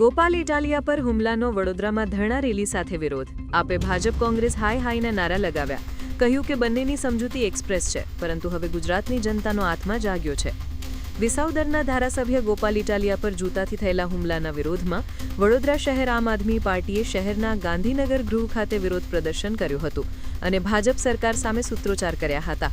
ગોપાલ ઇટાલિયા પર હુમલાનો વડોદરામાં ધરણા રેલી સાથે વિરોધ. આપે ભાજપ કોંગ્રેસ હાય હાયના નારા લગાવ્યા. કહ્યું કે બંનેની સમજૂતી એક્સપ્રેસ છે, પરંતુ હવે ગુજરાતની જનતાનો આત્મા જાગ્યો છે. વિસાવદરના ધારાસભ્ય ગોપાલ ઇટાલિયા પર જૂતાથી થયેલા હુમલાના વિરોધમાં વડોદરા શહેર આમ આદમી પાર્ટીએ શહેરના ગાંધીનગર ગૃહ ખાતે વિરોધ પ્રદર્શન કર્યું હતું અને ભાજપ સરકાર સામે સૂત્રોચ્ચાર કર્યા હતા.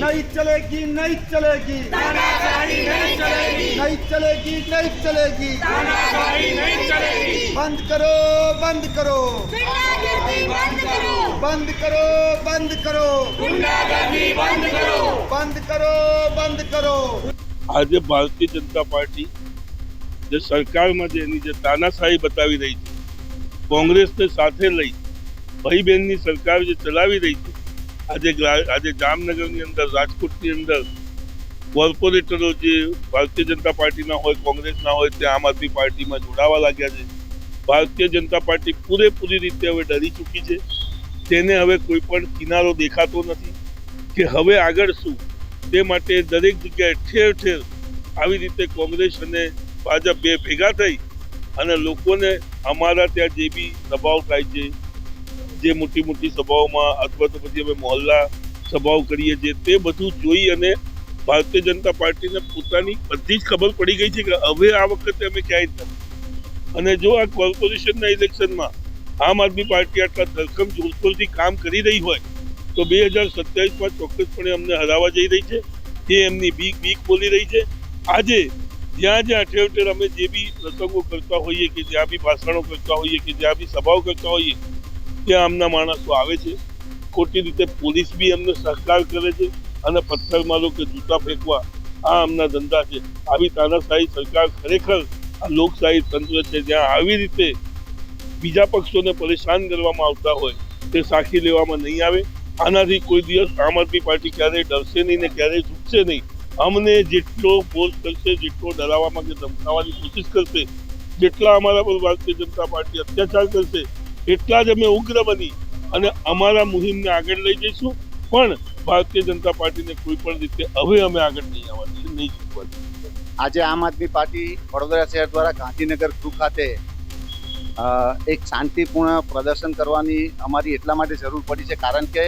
કોંગ્રેસ ભાજપ કોંગ્રેસ નહીં ચલેગી નહીં ચલેગી નહીં नहीं चलेगी। ચલેગી નહીં बंद करो बंद બંધ કરો બંધ કરો બંધ કરો બંધ કરો બંધ કરો બંધ કરો આજે ભારતીય જનતા પાર્ટી જે સરકારમાં જે એની જે તાનાશાહી બતાવી રહી છે કોંગ્રેસને સાથે લઈ ભાઈ બહેનની સરકાર જે ચલાવી રહી છે આજે આજે જામનગરની અંદર, રાજકોટની અંદર કોર્પોરેટરો જે ભારતીય જનતા પાર્ટીના હોય, કોંગ્રેસના હોય, તે આમ આદમી પાર્ટીમાં જોડાવા લાગ્યા છે. ભારતીય જનતા પાર્ટી પૂરેપૂરી રીતે હવે ડરી ચૂકી છે. તેને હવે કોઈ પણ કિનારો દેખાતો નથી કે હવે આગળ શું? તે માટે દરેક જગ્યાએ ઠેર ઠેર આવી રીતે કોંગ્રેસ અને ભાજપ બે ભેગા થઈ અને લોકોને અમારા ત્યાં જે બી દબાવ થાય છે જે મોટી મોટી સભાઓમાં અથવા તો પછી અમે મોહલ્લા સભાઓ કરીએ છીએ, તે બધું જોઈ અને ભારતીય જનતા પાર્ટીને પોતાની બધી જ ખબર પડી ગઈ છે કે હવે આ વખતે અમે ક્યાંય અને જો આ કોર્પોરેશનના ઇલેક્શનમાં આમ આદમી પાર્ટી આટલા ધરખમ જોરશોરથી કામ કરી રહી હોય, તો બે હજાર સત્યાવીસમાં ચોક્કસપણે અમને હરાવવા જઈ રહી છે. તે એમની બીક બીક બોલી રહી છે. આજે જ્યાં જ્યાં ઠેર ઠેર અમે જે બી પ્રસંગો કરતા હોઈએ કે જ્યાં બી ભાષણો કરતા હોઈએ કે જ્યાં બી સભાઓ કરતા હોઈએ ત્યાં આમના માણસો આવે છે, ખોટી રીતે પોલીસ બી અમને સહકાર કરે છે અને પથ્થરમારો કે જૂતા ફેંકવા આ આમના ધંધા છે. આવી તાનાશાહી સરકાર ખરેખર આ લોકશાહી તંત્ર છે, જ્યાં આવી રીતે બીજા પક્ષોને પરેશાન કરવામાં આવતા હોય તે સાખી લેવામાં નહીં આવે. આનાથી કોઈ દિવસ આમ આદમી પાર્ટી ક્યારેય ડરશે નહીં ને ક્યારેય ઝૂકશે નહીં. અમને જેટલો ફોર્સ કરશે, જેટલો ડરાવવામાં કે ધમકાવવાની કોશિશ કરશે, જેટલા અમારા પર ભારતીય જનતા પાર્ટી અત્યાચાર કરશે એટલા જ અમે ઉગ્ર બની અને અમારા મુહિમને આગળ લઈ જઈશું. પણ ભારતીય જનતા પાર્ટીને કોઈ પણ રીતે હવે અમે આગળ નહીં આવવાની નહીં ચૂકવા આજે આમ આદમી પાર્ટી વડોદરા શહેર દ્વારા ગાંધીનગર ગૃહ ખાતે એક શાંતિપૂર્ણ પ્રદર્શન કરવાની અમારી એટલા માટે જરૂર પડી છે. કારણ કે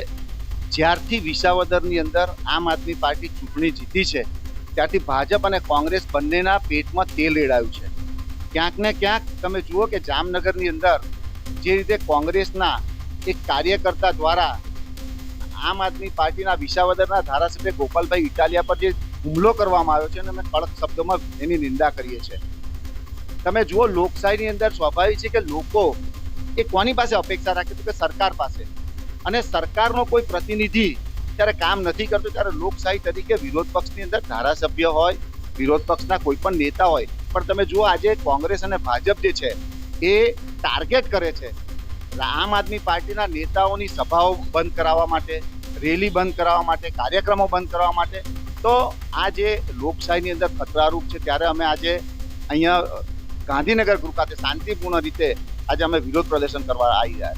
જ્યારથી વિસાવદરની અંદર આમ આદમી પાર્ટી ચૂંટણી જીતી છે, ત્યારથી ભાજપ અને કોંગ્રેસ બંનેના પેટમાં તેલ રેડાયું છે. ક્યાંક ને ક્યાંક તમે જુઓ કે જામનગરની અંદર જે રીતે કોંગ્રેસના એક કાર્યકર્તા દ્વારા આમ આદમી પાર્ટીના વિસાવદરના ધારાસભ્ય ગોપાલભાઈ ઇટાલિયા પર જે હુમલો કરવામાં આવ્યો છે અને અમે કડક શબ્દોમાં એની નિંદા કરીએ છીએ. તમે જુઓ, લોકશાહીની અંદર સ્વાભાવિક છે કે લોકો એ કોની પાસે અપેક્ષા રાખે છે? કે સરકાર પાસે. અને સરકારનો કોઈ પ્રતિનિધિ જ્યારે કામ નથી કરતો, ત્યારે લોકશાહી તરીકે વિરોધ પક્ષની અંદર ધારાસભ્ય હોય, વિરોધ પક્ષના કોઈ પણ નેતા હોય. પણ તમે જુઓ, આજે કોંગ્રેસ અને ભાજપ જે છે એ ટાર્ગેટ કરે છે. આમ આદમી પાર્ટીના નેતાઓની સભાઓ બંધ કરાવવા માટે, રેલી બંધ કરાવવા માટે, કાર્યક્રમો બંધ કરાવવા માટે, તો આ જે લોકશાહીની અંદર ખતરારૂપ છે, ત્યારે અમે આજે અહીંયા ગાંધીનગર ગૃહ ખાતે શાંતિપૂર્ણ રીતે આજે અમે વિરોધ પ્રદર્શન કરવા આવી રહ્યા